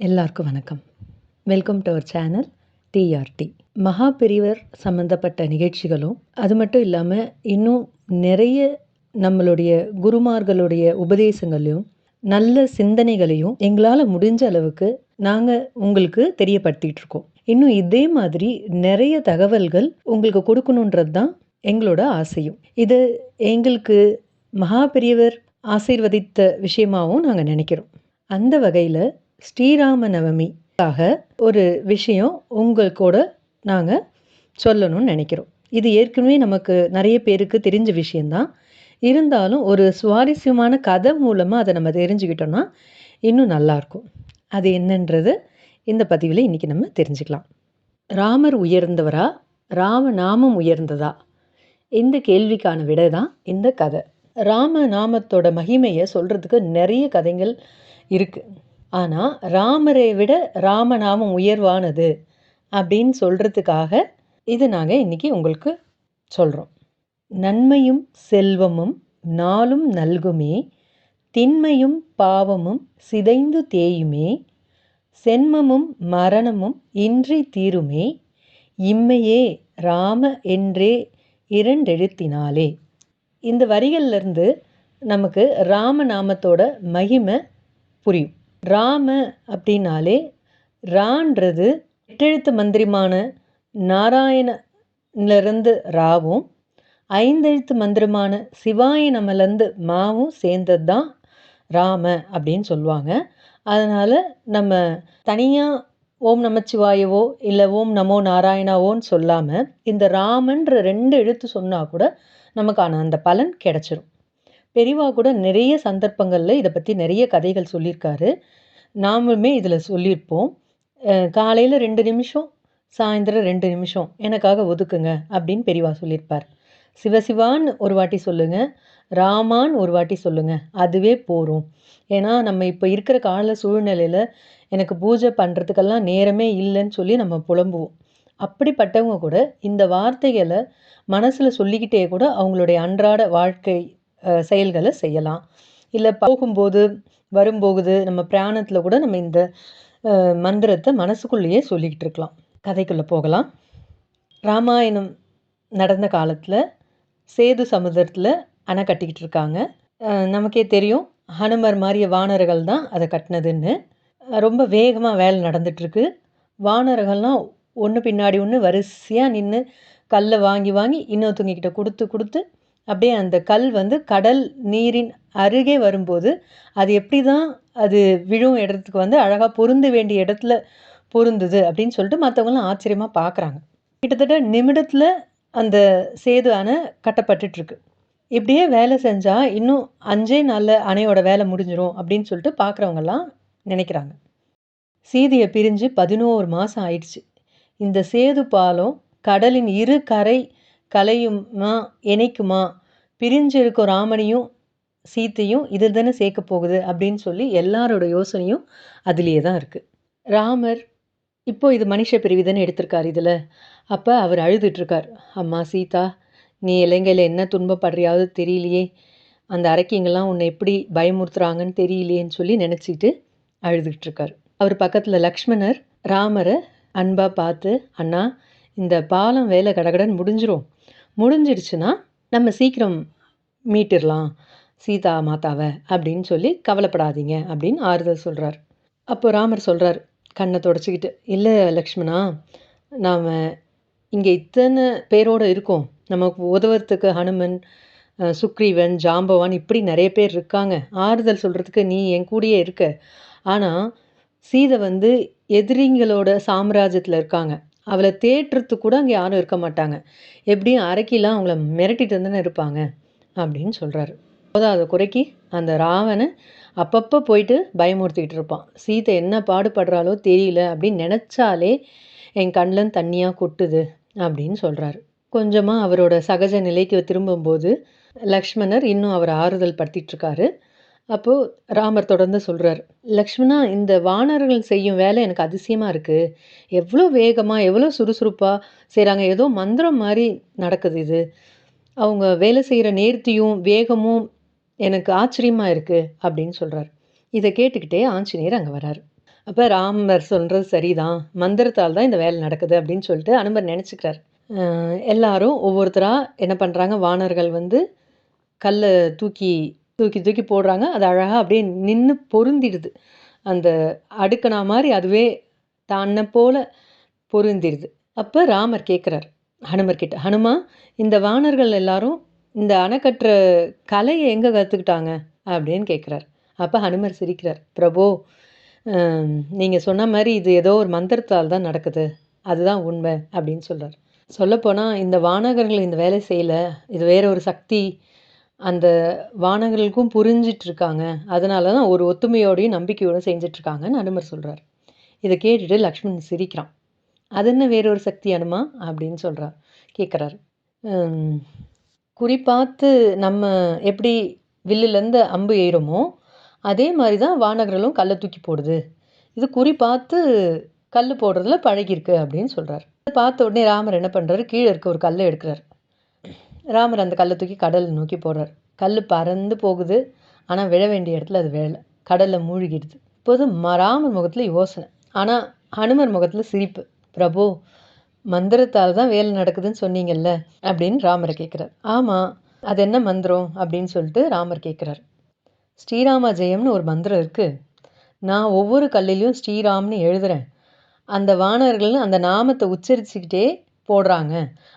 எல்லாருக்கும் வணக்கம். Welcome to our channel TRT மகா பெரியவர் சம்மந்தப்பட்ட நிகழ்ச்சிகளும் அது மட்டும் இல்லாமல் இன்னும் நிறைய நம்மளுடைய குருமார்களுடைய உபதேசங்களையும் நல்ல சிந்தனைகளையும் எங்களால் முடிஞ்ச அளவுக்கு நாங்கள் உங்களுக்கு தெரியப்படுத்திட்டு இருக்கோம். இன்னும் இதே மாதிரி நிறைய தகவல்கள் உங்களுக்கு கொடுக்கணுன்றது தான் எங்களோட ஆசையும். இது எங்களுக்கு மகா பெரியவர் ஆசீர்வதித்த விஷயமாகவும் நாங்கள் நினைக்கிறோம். அந்த வகையில் ஸ்ரீராம நவமிக்காக ஒரு விஷயம் உங்கள் கூட நாங்கள் சொல்லணும்னு நினைக்கிறோம். இது ஏற்கனவே நமக்கு நிறைய பேருக்கு தெரிஞ்ச விஷயந்தான் இருந்தாலும் ஒரு சுவாரஸ்யமான கதை மூலமாக அதை நம்ம தெரிஞ்சுக்கிட்டோம்னா இன்னும் நல்லாயிருக்கும். அது என்னன்றது இந்த பதிவில் இன்றைக்கி நம்ம தெரிஞ்சுக்கலாம். ராமர் உயர்ந்தவரா? ராம நாமம் உயர்ந்ததா? இந்த கேள்விக்கான விடை தான் இந்த கதை. ராம நாமத்தோட மகிமையை சொல்கிறதுக்கு நிறைய கதைகள் இருக்குது ஆனால் ராமரை விட ராமநாமம் உயர்வானது அப்படின்னு சொல்கிறதுக்காக இது நாங்கள் இன்றைக்கி உங்களுக்கு சொல்கிறோம் நன்மையும் செல்வமும் நாளும் நல்குமே திண்மையும் பாவமும் சிதைந்து தேயுமே சென்மமும் மரணமும் இன்றி தீருமே இம்மையே ராம என்றே இரண்டெழுத்தினாலே. இந்த வரிகள்லேருந்து நமக்கு ராமநாமத்தோட மகிமை புரியும். ராம அப்படின்னாலே ரான்றது எட்டெழுத்து மந்திரமான நாராயணன்லேருந்து ராவும் ஐந்தெழுத்து மந்திரமான சிவாய நமலேருந்து மாவும் சேர்ந்தது தான் ராம அப்படின்னு சொல்லுவாங்க. அதனால் நம்ம தனியாக ஓம் நமச்சிவாயவோ இல்லை ஓம் நமோ நாராயணாவோன்னு சொல்லாமல் இந்த ராமன்ற ரெண்டு எழுத்து சொன்னால் கூட நமக்கான அந்த பலன் கிடச்சிரும். பெரிவா கூட நிறைய சந்தர்ப்பங்களில் இதை பற்றி நிறைய கதைகள் சொல்லியிருக்காரு நாமுமே இதில் சொல்லியிருப்போம் காலையில் ரெண்டு நிமிஷம் சாயந்தரம் ரெண்டு நிமிஷம் எனக்காக ஒதுக்குங்க அப்படின்னு பெரிவா சொல்லியிருப்பார் சிவசிவான்னு ஒரு வாட்டி சொல்லுங்கள் ராமான்னு ஒரு வாட்டி சொல்லுங்கள் அதுவே போகும் ஏன்னா நம்ம இப்போ இருக்கிற கால சூழ்நிலையில் எனக்கு பூஜை பண்ணுறதுக்கெல்லாம் நேரமே இல்லைன்னு சொல்லி நம்ம புலம்புவோம். அப்படிப்பட்டவங்க கூட இந்த வார்த்தைகளை மனசில் சொல்லிக்கிட்டே கூட அவங்களுடைய அன்றாட வாழ்க்கை செயல்களை செய்யலாம். இல்லை போகும்போது வரும்போகுது நம்ம பிராணத்தில் கூட நம்ம இந்த மந்திரத்தை மனசுக்குள்ளேயே சொல்லிக்கிட்டு இருக்கலாம். கதைக்குள்ளே போகலாம். ராமாயணம் நடந்த காலத்தில் சேது சமுதிரத்தில் அணை கட்டிக்கிட்டு இருக்காங்க. நமக்கே தெரியும் ஹனுமர் மாதிரிய வானர்கள் தான் அதை கட்டினதுன்னு. ரொம்ப வேகமாக வேலை நடந்துகிட்ருக்கு வானர்கள்லாம் ஒன்று பின்னாடி ஒன்று வரிசையாக நின்று கல்லை வாங்கி வாங்கி இன்னொருத்தவங்கக்கிட்ட கொடுத்து கொடுத்து அப்படியே அந்த கல் வந்து கடல் நீரின் அருகே வரும்போது அது எப்படி தான் அது விழும் இடத்துக்கு வந்து அழகாக பொருந்த வேண்டிய இடத்துல பொருந்துது அப்படின்னு சொல்லிட்டு மற்றவங்களாம் ஆச்சரியமாக பார்க்குறாங்க கிட்டத்தட்ட நிமிடத்தில் அந்த சேது அணை கட்டப்பட்டுட்ருக்கு இப்படியே வேலை செஞ்சால் இன்னும் அஞ்சே நாளில் அணையோட வேலை முடிஞ்சிடும் அப்படின்னு சொல்லிட்டு பார்க்குறவங்கெல்லாம் நினைக்கிறாங்க. சீதியை பிரிஞ்சு பதினோரு மாதம் ஆயிடுச்சு. இந்த சேது பாலம் கடலின் இரு கரை கலையுமா இணைக்குமா? பிரிஞ்சு இருக்கும் ராமனையும் சீத்தையும் இதில் தானே சேர்க்க போகுது அப்படின்னு சொல்லி எல்லாரோட யோசனையும் அதுலேயே தான் இருக்குது ராமர் இப்போ இது மனுஷ பிரிவிதன்னு எடுத்திருக்கார் இதில். அப்போ அவர் அழுதுட்ருக்கார் அம்மா சீதா நீ இலங்கையில் என்ன துன்பப்படுறியாவது தெரியலையே. அந்த அரைக்கிங்கெல்லாம் உன்னை எப்படி பயமுறுத்துறாங்கன்னு தெரியலையேன்னு சொல்லி நினச்சிட்டு அழுதுகிட்ருக்கார் அவர் பக்கத்தில் லக்ஷ்மணர் ராமரை அன்பாக பார்த்து அண்ணா இந்த பாலம் வேலை கடகடன்னு முடிஞ்சிரும். முடிஞ்சிடுச்சுன்னா நம்ம சீக்கிரம் மீட்டிடலாம் சீதா மாதாவை அப்படின்னு சொல்லி கவலைப்படாதீங்க அப்படின்னு ஆறுதல் சொல்கிறார் அப்போ ராமர் சொல்கிறார் கண்ணை தொடச்சிக்கிட்டு இல்லை லக்ஷ்மணா நாம் இங்கே இத்தனை பேரோடு இருக்கோம். நமக்கு உதவுறதுக்கு ஹனுமன் சுக்ரீவன் ஜாம்பவான் இப்படி நிறைய பேர் இருக்காங்க. ஆறுதல் சொல்கிறதுக்கு நீ என் கூடயே இருக்க. ஆனால் சீதை வந்து எதிரிங்களோட சாம்ராஜ்யத்தில் இருக்காங்க. அவளை தேற்றுறதுக்கு கூட அங்கே யாரும் இருக்க மாட்டாங்க. எப்படியும் அரைக்கிலாம் அவங்கள மிரட்டிட்டு தானே இருப்பாங்க அப்படின்னு சொல்கிறாரு போதாத குறைக்கி அந்த ராவனை அப்பப்போ போயிட்டு பயமுறுத்திக்கிட்டு இருப்பான். சீதை என்ன பாடுபடுறாலோ தெரியல அப்படின்னு நினச்சாலே என் கண்ணில் தண்ணியாக கொட்டுது அப்படின்னு சொல்கிறாரு கொஞ்சமாக அவரோட சகஜ நிலைக்கு திரும்பும்போது லக்ஷ்மணர் இன்னும் அவரை ஆறுதல் படுத்திகிட்ருக்காரு அப்போது ராமர் தொடர்ந்து சொல்கிறார் லக்ஷ்மணா இந்த வானர்கள் செய்யும் வேலை எனக்கு அதிசயமாக இருக்குது எவ்வளோ வேகமாக எவ்வளோ சுறுசுறுப்பாக செய்கிறாங்க ஏதோ மந்திரம் மாதிரி நடக்குது இது. அவங்க வேலை செய்கிற நேர்த்தியும் வேகமும் எனக்கு ஆச்சரியமாக இருக்குது அப்படின்னு சொல்கிறார் இதை கேட்டுக்கிட்டே ஆஞ்சநேயர் அங்கே வரார் அப்போ ராமர் சொல்கிறது சரிதான். மந்திரத்தால் தான் இந்த வேலை நடக்குது அப்படின்னு சொல்லிட்டு அனுமர் நினச்சிக்கிறார். எல்லாரும் ஒவ்வொருத்தராக என்ன பண்ணுறாங்க வானர்கள் வந்து கல்லை தூக்கி தூக்கி தூக்கி போடுறாங்க. அது அழகாக அப்படியே நின்று பொருந்திடுது. அந்த அடுக்கனா மாதிரி அதுவே தன்னை போல பொருந்திடுது. அப்போ ராமர் கேட்குறார் ஹனுமர்கிட்ட ஹனுமா இந்த வானர்கள் எல்லாரும் இந்த அணைக்கட்டுற கலையை எங்கே கற்றுக்கிட்டாங்க அப்படின்னு கேட்குறார் அப்போ ஹனுமர் சிரிக்கிறார். பிரபு நீங்கள் சொன்ன மாதிரி இது ஏதோ ஒரு மந்திரத்தால் தான் நடக்குது. அதுதான் உண்மை அப்படின்னு சொல்கிறார் சொல்லப்போனால் இந்த வானகர்கள் இந்த வேலை செய்யலை. இது வேற ஒரு சக்தி. அந்த வானகர்களுக்கும் புரிஞ்சிட்டு இருக்காங்க அதனால தான் ஒரு ஒத்துமையோடையும் நம்பிக்கையோடும் செஞ்சிட்ருக்காங்கன்னு அனுமர் சொல்கிறார் இதை கேட்டுட்டு லக்ஷ்மண் சிரிக்கிறான். அது என்ன வேறொரு சக்தி அனுமா? அப்படின்னு சொல்கிறார் கேட்குறாரு குறிப்பாத்து நம்ம எப்படி வில்லுலேருந்து அம்பு ஏறுமோ அதே மாதிரி தான் வானகர்களும் கல்லை தூக்கி போடுது. இது குறி பார்த்து கல் போடுறதுல பழகிருக்கு அப்படின்னு சொல்கிறார் பார்த்த உடனே ராமர் என்ன பண்ணுறாரு கீழே இருக்க ஒரு கல்லை எடுக்கிறார். ராமர் அந்த கல்லை தூக்கி கடலை நோக்கி போடுறார். கல் பறந்து போகுது. ஆனால் விழ வேண்டிய இடத்துல அது விழலை. கடலில் மூழ்கிடுது. இப்போது ம ராமர் முகத்தில் யோசனை. ஆனால் ஹனுமர் முகத்தில் சிரிப்பு. பிரபு மந்திரத்தால் தான் வேலை நடக்குதுன்னு சொன்னீங்கல்ல? அப்படின்னு ராமரை கேட்குறார் ஆமாம் அது என்ன மந்திரம்? அப்படின்னு சொல்லிட்டு ராமர் கேட்குறார் ஸ்ரீராம ஜெயம்னு ஒரு மந்திரம் இருக்குது நான் ஒவ்வொரு கல்லிலையும் ஸ்ரீராம்னு எழுதுகிறேன் அந்த வானர்கள் அந்த நாமத்தை உச்சரிச்சுக்கிட்டே போடுறாங்க.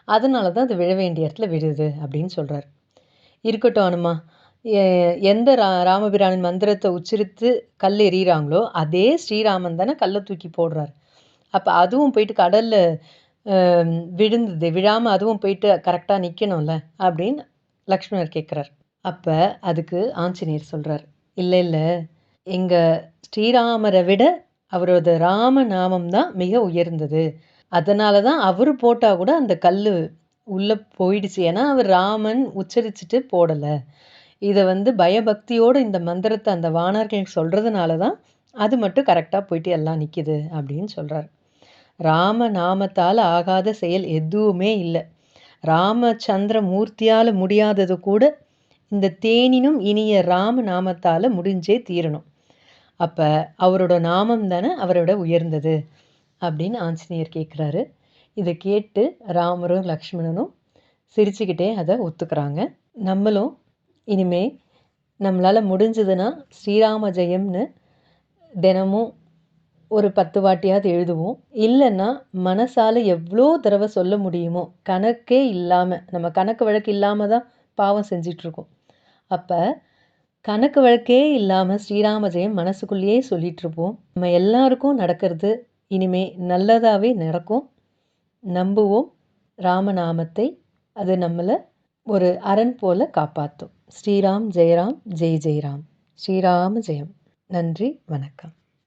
அதனால தான் அது விழ வேண்டிய இடத்துல விழுது அப்படின்னு சொல்கிறார் இருக்கட்டும் அனுமா. எந்த ரா ராமபிரானின் மந்திரத்தை உச்சரித்து கல் எறிகிறாங்களோ அதே ஸ்ரீராமன் தானே கல்லை தூக்கி போடுறார். அப்போ அதுவும் போயிட்டு கடலில் விழுந்தது. விழாமல் அதுவும் போயிட்டு கரெக்டாக நிற்கணும்ல அப்படின்னு லக்ஷ்மணர் கேட்குறார் அப்போ அதுக்கு ஆஞ்சநேயர் சொல்கிறார் இல்லை இல்லை. எங்கள் ஸ்ரீராமரை விட அவரோட ராம நாமம் தான் மிக உயர்ந்தது. அதனால தான் அவர் போட்டால் கூட அந்த கல் உள்ளே போயிடுச்சு. ஏன்னா அவர் ராமன் உச்சரிச்சுட்டு போடலை. இதை வந்து பயபக்தியோடு இந்த மந்திரத்தை அந்த வானர்கள் சொல்கிறதுனால தான் அது மட்டும் கரெக்டாக போயிட்டு எல்லாம் நிற்கிது அப்படின்னு சொல்கிறார் ராம நாமத்தால் ஆகாத செயல் எதுவுமே இல்லை. ராமச்சந்திர மூர்த்தியால் முடியாதது கூட இந்த தேனினும் இனிய ராம நாமத்தால் முடிஞ்சே தீரணும். அப்போ அவரோட நாமம் தானே அவரோட உயர்ந்தது. அப்படின்னு ஆஞ்சநேயர் கேட்குறாரு இதை கேட்டு ராமரும் லக்ஷ்மணனும் சிரிச்சுக்கிட்டே அதை ஒத்துக்கிறாங்க. நம்மளும் இனிமே நம்மளால் முடிஞ்சதுன்னா ஸ்ரீராம ஜெயம்னு தினமும் ஒரு பத்து வாட்டியாவது எழுதுவோம். இல்லைன்னா மனசால் எவ்வளோ தடவை சொல்ல முடியுமோ கணக்கே இல்லாமல் நம்ம கணக்கு வழக்கு இல்லாமல் தான் பாவம் செஞ்சிட்ருக்கோம். அப்போ கணக்கு வழக்கே இல்லாமல் ஸ்ரீராம ஜெயம் மனசுக்குள்ளேயே சொல்லிகிட்ருப்போம் நம்ம எல்லாருக்கும் நடக்கிறது இனிமே நல்லதாகவே நடக்கும். நம்புவோம். ராமநாமத்தை. அது நம்மளை ஒரு அரண் போல காப்பாற்றும் ஸ்ரீராம் ஜெயராம் ஜெய் ஜெயராம். ஸ்ரீராம ஜெயம். நன்றி வணக்கம்.